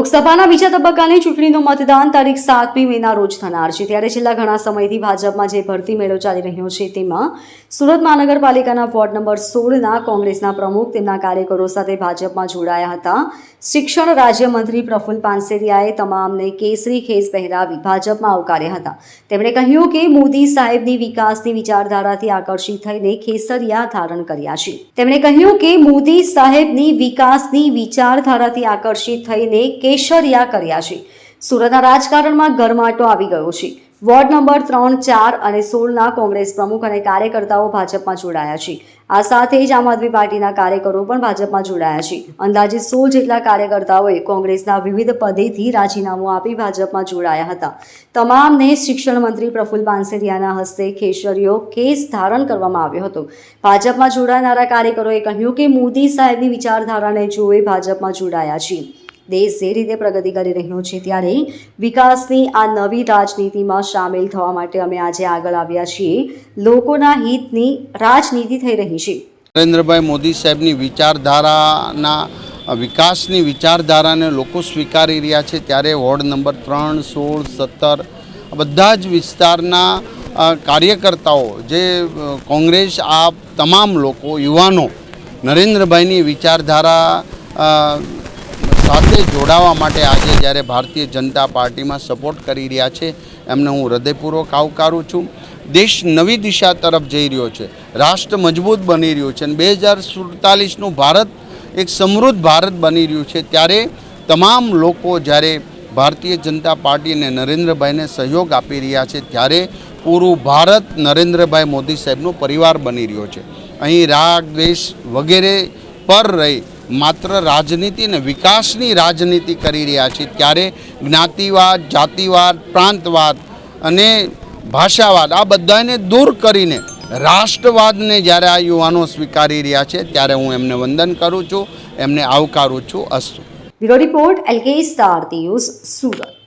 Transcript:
લોકસભાના બીજા તબક્કાની ચૂંટણીનું મતદાન તારીખ સાતમી મેના રોજ થનાર છે. ત્યારે છેલ્લા ઘણા સમયથી ભાજપમાં જે ભરતી મેળો ચાલી રહ્યો છે તેમાં સુરત મહાનગરપાલિકાના વોર્ડ નંબર સોળના કોંગ્રેસના પ્રમુખ તેમના કાર્યકરો સાથે ભાજપમાં જોડાયા હતા. શિક્ષણ રાજ્યમંત્રી પ્રફુલ્લ પાનસેરિયાએ તમામને કેસરી ખેસ પહેરાવી ભાજપમાં આવકાર્યા હતા. તેમણે કહ્યું કે મોદી સાહેબની વિકાસની વિચારધારાથી આકર્ષિત થઈને ખેસરિયા ધારણ કર્યા છે. તેમણે કહ્યું કે મોદી સાહેબની વિકાસની વિચારધારાથી આકર્ષિત થઈને કેસરિયા કર્યા છે. સુરતના રાજકારણમાં ગરમાટો આવી ગયો છે. વોર્ડ નંબર ત્રણ, ચાર અને સોળના કોંગ્રેસ પ્રમુખ અને કાર્યકર્તાઓ ભાજપમાં જોડાયા છે. આ સાથે જ આમ આદમી પાર્ટીના કાર્યકરો પણ ભાજપમાં જોડાયા છે. અંદાજે સોળ જેટલા કાર્યકર્તાઓએ કોંગ્રેસના વિવિધ પદેથી રાજીનામું આપી ભાજપમાં જોડાયા હતા. તમામને શિક્ષણ મંત્રી પ્રફુલ્લ પાનસેરિયાના હસ્તે ખેસરીઓ કેસ ધારણ કરવામાં આવ્યો હતો. ભાજપમાં જોડાનારા કાર્યકરોએ કહ્યું કે મોદી સાહેબની વિચારધારાને જોઈ ભાજપમાં જોડાયા છે દેશ જે રીતે પ્રગતિ કરી રહ્યો છે ત્યારે વિકાસની આ નવી રાજનીતિમાં સામેલ થવા માટે અમે આજે આગળ આવ્યા છીએ. લોકોના હિતની રાજનીતિ થઈ રહી છે. નરેન્દ્રભાઈ મોદી સાહેબની વિચારધારાના, વિકાસની વિચારધારાને લોકો સ્વીકારી રહ્યા છે ત્યારે વોર્ડ નંબર ત્રણ, સોળ, સત્તર બધા જ વિસ્તારના કાર્યકર્તાઓ જે કોંગ્રેસ આ તમામ લોકો, યુવાનો નરેન્દ્રભાઈની વિચારધારા સાથે જોડાવા માટે આજે જ્યારે ભારતીય જનતા પાર્ટીમાં સપોર્ટ કરી રહ્યા છે, એમને હું હૃદયપૂર્વક આવકારું છું. દેશ નવી દિશા તરફ જઈ રહ્યો છે, રાષ્ટ્ર મજબૂત બની રહ્યું છે અને બે હજાર સુડતાલીસનું ભારત એક સમૃદ્ધ ભારત બની રહ્યું છે. ત્યારે તમામ લોકો જ્યારે ભારતીય જનતા પાર્ટી અને નરેન્દ્રભાઈને સહયોગ આપી રહ્યા છે, ત્યારે પૂરું ભારત નરેન્દ્રભાઈ મોદી સાહેબનો પરિવાર બની રહ્યો છે. અહીં રાગ, દ્વેષ વગેરે પર રહી માત્ર રાજનીતિ ને વિકાસની રાજનીતિ કરી રહ્યા છે. ત્યારે જ્ઞાતિવાદ, જાતિવાદ, પ્રાંતવાદ અને ભાષાવાદ આ બધાને દૂર કરીને રાષ્ટ્રવાદને જ્યારે આ યુવાનો સ્વીકારી રહ્યા છે, ત્યારે હું એમને વંદન કરું છું, એમને આવકારું છું. અસ્તુ. Report L K star Surat.